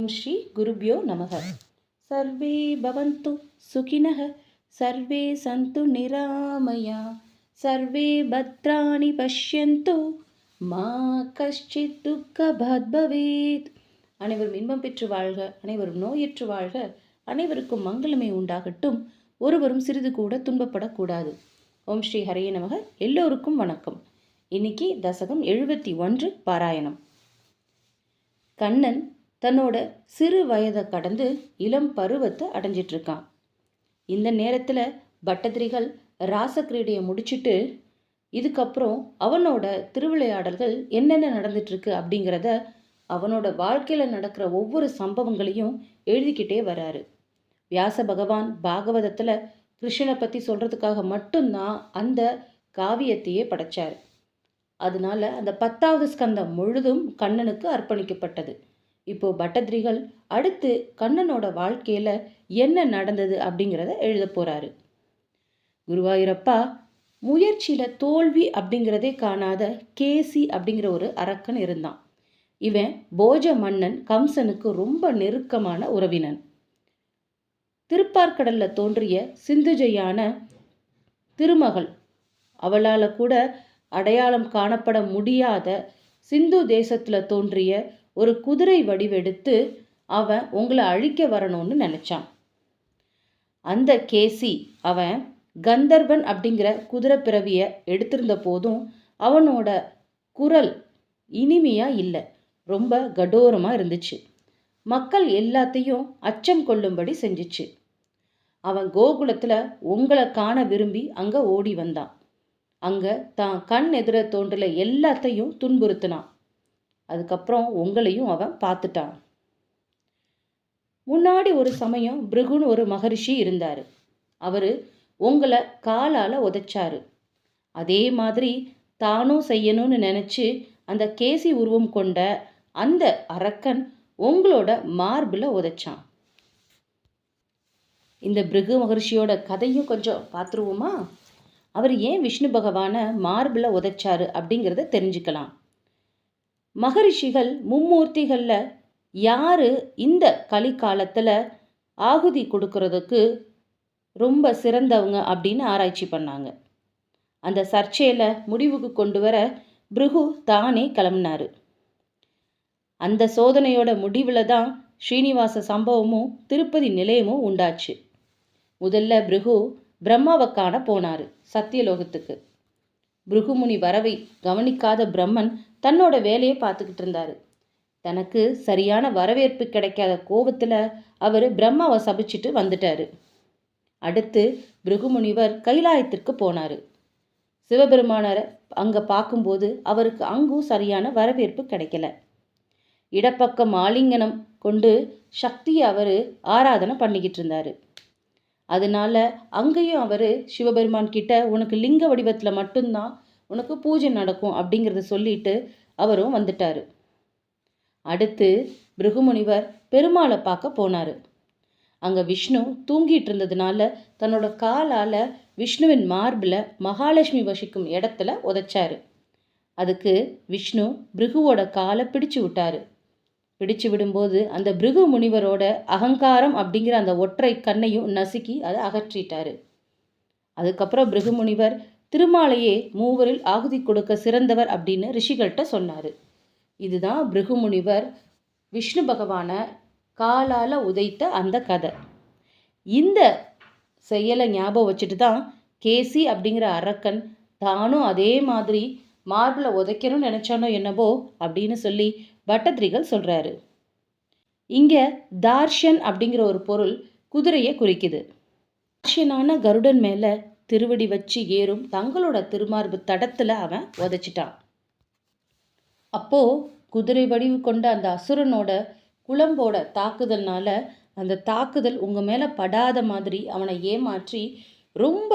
ஓம் ஸ்ரீ குருபியோ நமக. சர்வே பவந்து சுகினக சர்வே சந்து நிராமயா சர்வே பத்ராணி பஷ்யந்து மா கஷ்டித் துக்கபாத் பவேத் அனைவரும் இன்பம் பெற்று வாழ்க அனைவரும் நோயற்று வாழ்க அனைவருக்கும் மங்களமே உண்டாகட்டும். ஒருவரும் சிறிது கூட துன்பப்படக்கூடாது. ஓம் ஸ்ரீ ஹரைய நமக எல்லோருக்கும் வணக்கம். இன்னைக்கு தசகம் எழுபத்தி ஒன்று பாராயணம். கண்ணன் தன்னோட சிறு வயதை கடந்து இளம் பருவத்தை அடைஞ்சிட்டு இருக்கான் இந்த நேரத்தில் பட்டதிரிகள் ராசக்கிரீடையை முடிச்சிட்டு இதுக்கப்புறம் அவனோட திருவிளையாடல்கள் என்னென்ன நடந்துட்டுருக்கு அப்படிங்கிறத அவனோட வாழ்க்கையில் நடக்கிற ஒவ்வொரு சம்பவங்களையும் எழுதிக்கிட்டே வராரு. வியாச பகவான் பாகவதத்தில் கிருஷ்ணனை பற்றி சொல்கிறதுக்காக மட்டும்தான் அந்த காவியத்தையே படைச்சார். அதனால அந்த பத்தாவது ஸ்கந்தம் முழுதும் கண்ணனுக்கு அர்ப்பணிக்கப்பட்டது. இப்போ பட்டதிரிகள் அடுத்து கண்ணனோட வாழ்க்கையில் என்ன நடந்தது அப்படிங்கிறத எழுத போகிறாரு குருவாயூரப்பா முயற்சியில் தோல்வி அப்படிங்கிறதே காணாத கேசி அப்படிங்கிற ஒரு அரக்கன் இருந்தான். இவன் போஜ மன்னன் கம்சனுக்கு ரொம்ப நெருக்கமான உறவினன். திருப்பார்கடல்ல தோன்றிய சிந்துஜையான திருமகள் அவளால் கூட அடையாளம் காணப்பட முடியாத சிந்து தேசத்தில் தோன்றிய ஒரு குதிரை வடிவெடுத்து அவன் உங்களை அழிக்க வரணும்னு நினச்சான். அந்த கேசி அவன் கந்தர்வன் அப்படிங்கிற குதிரை பிறவியை எடுத்திருந்த போதும் அவனோட குரல் இனிமையாக இல்லை ரொம்ப கடோரமாக இருந்துச்சு. மக்கள் எல்லாத்தையும் அச்சம் கொள்ளும்படி செஞ்சிச்சு. அவன் கோகுலத்தில் உங்களை காண விரும்பி அங்கே ஓடி வந்தான். அங்கே தான் கண் எதிர தோன்றல எல்லாத்தையும் துன்புறுத்தினான். அதுக்கப்புறம் உங்களையும் அவன் பார்த்துட்டான். முன்னாடி ஒரு சமயம் பிருகுன்னு ஒரு மகரிஷி இருந்தார். அவர் உங்களை காலால் உதைச்சாரு. அதே மாதிரி தானும் செய்யணும்னு நினச்சி அந்த கேசி உருவம் கொண்ட அந்த அரக்கன் உங்களோட மார்பில் உதைச்சான். இந்த பிருகு மகர்ஷியோட கதையும் கொஞ்சம் பார்த்துருவோமா? அவர் ஏன் விஷ்ணு பகவானை மார்பில் உதைச்சாரு அப்படிங்கிறத தெரிஞ்சுக்கலாம். மகரிஷிகள் மும்மூர்த்திகளில் யார் இந்த கலிக்காலத்தில் ஆகுதி கொடுக்கறதுக்கு ரொம்ப சிறந்தவங்க அப்படின்னு ஆராய்ச்சி பண்ணாங்க. அந்த சர்ச்சையில் முடிவுக்கு கொண்டு வர பிருகு தானே கிளம்பினார். அந்த சோதனையோட முடிவில் தான் ஸ்ரீனிவாச சம்பவமும் திருப்பதி நிலையமும் உண்டாச்சு. முதல்ல பிருகு பிரம்மாவை காண போனார் சத்தியலோகத்துக்கு. பிருகுமுனி வரவை கவனிக்காத பிரம்மன் தன்னோட வேலையை பார்த்துக்கிட்டு இருந்தார். தனக்கு சரியான வரவேற்பு கிடைக்காத கோபத்தில் அவர் பிரம்மாவை சபிச்சுட்டு வந்துட்டார். அடுத்து பிருகுமுனிவர் கைலாயத்திற்கு போனார். சிவபெருமானரை அங்கே பார்க்கும்போது அவருக்கு அங்கும் சரியான வரவேற்பு கிடைக்கல. இடப்பக்கம் ஆலிங்கனம் கொண்டு சக்தியை அவர் ஆராதனை பண்ணிக்கிட்டு இருந்தார். அதனால அங்கேயும் அவர் சிவபெருமான் கிட்ட உனக்கு லிங்க வடிவத்தில் மட்டும்தான் உனக்கு பூஜை நடக்கும் அப்படிங்கிறத சொல்லிட்டு அவரும் வந்துட்டார். அடுத்து பிருகுமுனிவர் பெருமாளை பார்க்க போனார். அங்கே விஷ்ணு தூங்கிட்டு இருந்ததுனால தன்னோட காலால் விஷ்ணுவின் மார்பில் மகாலட்சுமி வசிக்கும் இடத்துல உதைச்சாரு. அதுக்கு விஷ்ணு பிருகுவோட காலை பிடிச்சு விட்டாரு. பிடிச்சு விடும்போது அந்த பிருகு முனிவரோட அகங்காரம் அப்படிங்கிற அந்த ஒற்றை கண்ணையும் நசுக்கி அதை அகற்றிட்டார். அதுக்கப்புறம் பிருகு முனிவர் திருமாலையே மூவரில் ஆகுதி கொடுக்க சிறந்தவர் அப்படின்னு ரிஷிகள்கிட்ட சொன்னார். இதுதான் பிருகு முனிவர் விஷ்ணு பகவானை காலால் உதைத்த அந்த கதை. இந்த செயலை ஞாபகம் வச்சுட்டு தான் கேசி அப்படிங்கிற அரக்கன் தானும் அதே மாதிரி மார்பில் உதைக்கணும்னு நினச்சானோ என்னவோ அப்படின்னு சொல்லி பட்டத்திரிகள் சொல்கிறாரு இங்கே தார்ஷன் அப்படிங்கிற ஒரு பொருள் குதிரையை குறிக்குது. தார்ஷனான கருடன் மேலே திருவடி வச்சு ஏறும் தங்களோட திருமார்பு தடத்தில் அவன் உதைச்சிட்டான். அப்போது குதிரை வடிவு கொண்ட அந்த அசுரனோட குளம்போட தாக்குதல்னால அந்த தாக்குதல் உங்கள் மேலே படாத மாதிரி அவனை ஏமாற்றி ரொம்ப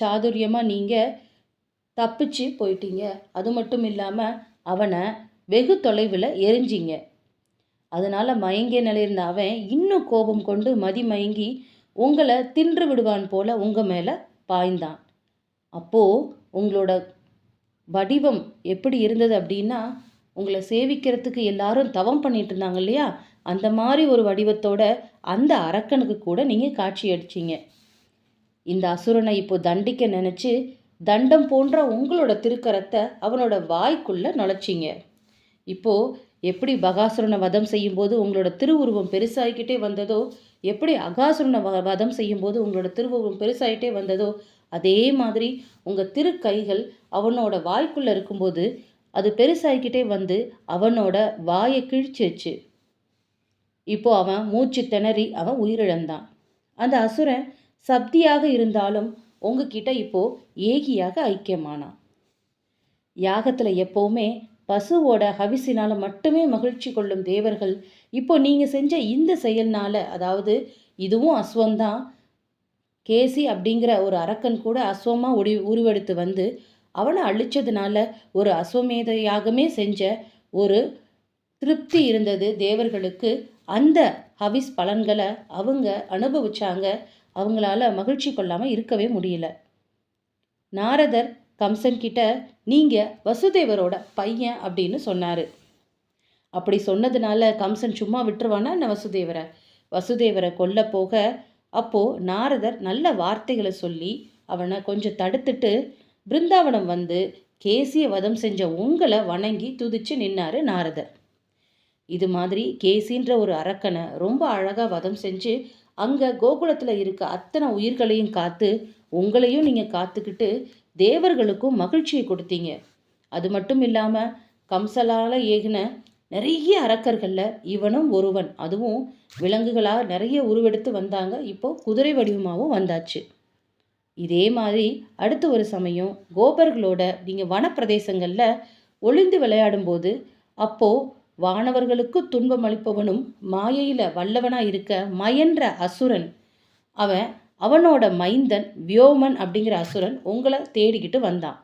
சாதுரியமாக நீங்கள் தப்பிச்சு போயிட்டீங்க. அது மட்டும் இல்லாமல் அவனை வெகு தொலைவில் எரிஞ்சிங்க. அதனால் மயங்கிய நிலையிருந்த அவன் இன்னும் கோபம் கொண்டு மதி மயங்கி உங்களை தின்று விடுவான் போல உங்கள் மேலே பாய்ந்தான். அப்போது உங்களோட வடிவம் எப்படி இருந்தது அப்படின்னா உங்களை சேவிக்கிறதுக்கு எல்லாரும் தவம் பண்ணிட்டு இருந்தாங்க இல்லையா? அந்த மாதிரி ஒரு வடிவத்தோட அந்த அரக்கனுக்கு கூட நீங்கள் காட்சி அடிச்சீங்க. இந்த அசுரனை இப்போ தண்டிக்க நினச்சி தண்டம் போன்ற உங்களோட திருக்கரத்தை அவனோட வாய்க்குள்ளே நுழைச்சிங்க. இப்போ எப்படி பகாசுரனை வதம் செய்யும்போது உங்களோட திருவுருவம் பெருசாகிக்கிட்டே வந்ததோ எப்படி அகாசுரனை வ வதம் செய்யும்போது உங்களோட திருவுருவம் பெருசாகிட்டே வந்ததோ அதே மாதிரி உங்கள் திருக்கைகள் அவனோட வாய்க்குள்ளே இருக்கும்போது அது பெருசாகிக்கிட்டே வந்து அவனோட வாயை கிழிச்சிருச்சு. இப்போ அவன் மூச்சு திணறி அவன் உயிரிழந்தான். அந்த அசுரன் சப்தியாக இருந்தாலும் உங்ககிட்ட இப்போ ஏகியாக ஐக்கியமானான். யாகத்தில் எப்போவுமே பசுவோட ஹவிசினால் மட்டுமே மகிழ்ச்சி கொள்ளும் தேவர்கள். இப்போ நீங்கள் செஞ்ச இந்த செயல்னால் அதாவது இதுவும் அஸ்வந்தான் கேசி அப்படிங்கிற ஒரு அரக்கன் கூட அஸ்வமாக உடி உருவெடுத்து வந்து அவனை அழிச்சதுனால ஒரு அஸ்வமேத யாகமே செஞ்ச ஒரு திருப்தி இருந்தது தேவர்களுக்கு. அந்த ஹவிஸ் பலன்களை அவங்க அனுபவிச்சாங்க. அவங்களால மகிழ்ச்சி கொள்ளாமல் இருக்கவே முடியல. நாரதர் கம்சன் கிட்ட நீங்கள் வசுதேவரோட பையன் அப்படின்னு சொன்னார். அப்படி சொன்னதுனால கம்சன் சும்மா விட்டுருவானா என்ன வசுதேவரை? வசுதேவரை கொல்ல போக அப்போது நாரதர் நல்ல வார்த்தைகளை சொல்லி அவனை கொஞ்சம் தடுத்துட்டு பிருந்தாவனம் வந்து கேசிய வதம் செஞ்ச உங்களை வணங்கி துதிச்சு நின்னாரு நாரதர். இது மாதிரி கேசின்ற ஒரு அரக்கனை ரொம்ப அழகாக வதம் செஞ்சு அங்கே கோகுலத்தில் இருக்க அத்தனை உயிர்களையும் காத்து உங்களையும் நீங்கள் காத்துக்கிட்டு தேவர்களுக்கும் மகிழ்ச்சியை கொடுத்தீங்க. அது மட்டும் இல்லாமல் கம்சலால் ஏகின நிறைய அரக்கர்களில் இவனும் ஒருவன். அதுவும் விலங்குகளாக நிறைய உருவெடுத்து வந்தாங்க. இப்போ குதிரை வடிவமாகவும் வந்தாச்சு. இதே மாதிரி அடுத்த ஒரு சமயம் கோபர்களோட நீங்கள் வனப்பிரதேசங்களில் ஒளிந்து விளையாடும்போது அப்போது வானவர்களுக்கு துன்பம் அளிப்பவனும் மாயையில் வல்லவனாக இருக்க மயன்ற அசுரன். அவன் அவனோட மைந்தன் வியோமன் அப்படிங்கிற அசுரன் உங்களை தேடிக்கிட்டு வந்தான்.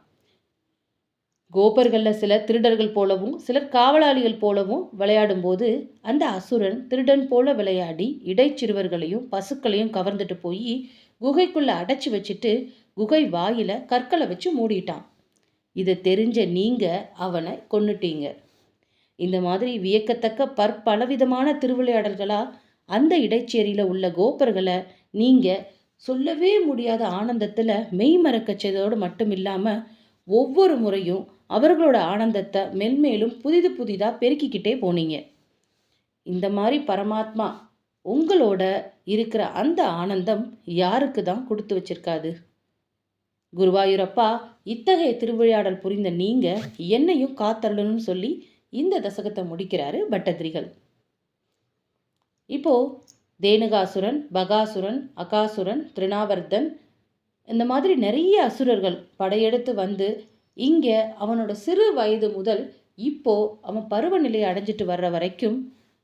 கோபர்களில் சிலர் திருடர்கள் போலவும் சிலர் காவலாளிகள் போலவும் விளையாடும்போது அந்த அசுரன் திருடன் போல விளையாடி இடைச்சிறுவர்களையும் பசுக்களையும் கவர்ந்துட்டு போய் குகைக்குள்ளே அடைச்சி வச்சுட்டு குகை வாயில கற்களை வச்சு மூடிட்டான். இதை தெரிஞ்ச நீங்கள் அவனை கொன்னுட்டீங்க. இந்த மாதிரி வியக்கத்தக்க பற்பலவிதமான திருவிளையாடல்களாக அந்த இடைச்சேரியில் உள்ள கோபர்களை நீங்கள் சொல்லவே முடியாத ஆனந்தத்தில் மெய் செய்ததோடு மட்டும் இல்லாமல் ஒவ்வொரு முறையும் அவர்களோட ஆனந்தத்தை மென்மேலும் புதிது புதிதாக பெருக்கிக்கிட்டே போனீங்க. இந்த மாதிரி பரமாத்மா உங்களோட இருக்கிற அந்த ஆனந்தம் யாருக்கு தான் கொடுத்து வச்சிருக்காது? குருவாயூரப்பா இத்தகைய திருவிளையாடல் புரிந்த நீங்கள் என்னையும் காத்தள்ளணும்னு சொல்லி இந்த தசகத்தை முடிக்கிறாரு பட்டத்திரிகள் இப்போது தேனுகாசுரன் பகாசுரன் அகாசுரன் திருணாவர்தன் இந்த மாதிரி நிறைய அசுரர்கள் படையெடுத்து வந்து இங்கே அவனோட சிறு வயது முதல் இப்போ அவன் பருவநிலையை அடைஞ்சிட்டு வர்ற வரைக்கும்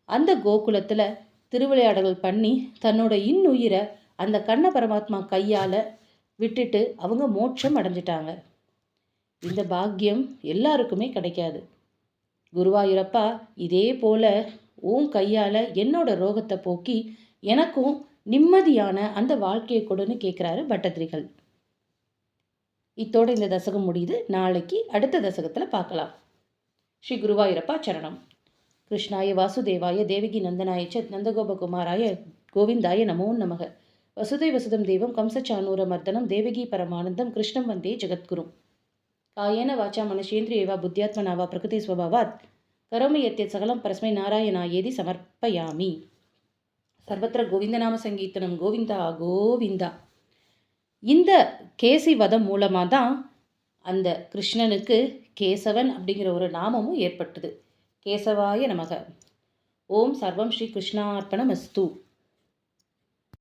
அந்த கோகுலத்தில் திருவிளையாடல்கள் பண்ணி தன்னோட இன்னுயிரை அந்த கண்ண பரமாத்மா கையால் விட்டுட்டு அவங்க மோட்சம் அடைஞ்சிட்டாங்க. இந்த பாக்கியம் எல்லாருக்குமே கிடைக்காது. குருவாயூரப்பா இதே போல உன் கையால் என்னோட ரோகத்தை போக்கி எனக்கும் நிம்மதியான அந்த வாழ்க்கையை கொடுன்னு கேட்குறாரு பட்டத்திரிகள். இத்தோடு இந்த தசகம் முடியுது. நாளைக்கு அடுத்த தசகத்தில் பார்க்கலாம். ஸ்ரீ குருவாயூரப்பா சரணம். கிருஷ்ணாய வாசுதேவாய தேவகி நந்தனாய சத் நந்தகோபகுமாராய கோவிந்தாய நமோ நமக. வசுதை வசுதம் தேவம் கம்சச்சானூர மர்தனம் தேவகி பரமானந்தம் கிருஷ்ணம் வந்தே ஜெகத்குரும் காயேன வாச்சா மனுஷேந்திரியேவா புத்தியாத்மனாவா பிரகிருதி ஸ்வபாவாத். கரோமி சகலம் பரஸ்மை நாராயணாயேதி சமர்ப்பயாமி. சர்வத்திர கோவிந்தநாம சங்கீர்த்தனம் கோவிந்தா கோவிந்தா. இந்த கேசி வதம் மூலமாக தான் அந்த கிருஷ்ணனுக்கு கேசவன் அப்படிங்கிற ஒரு நாமமும் ஏற்பட்டது. கேசவாய நமக. ஓம் சர்வம் ஸ்ரீ கிருஷ்ணார்ப்பணமஸ்து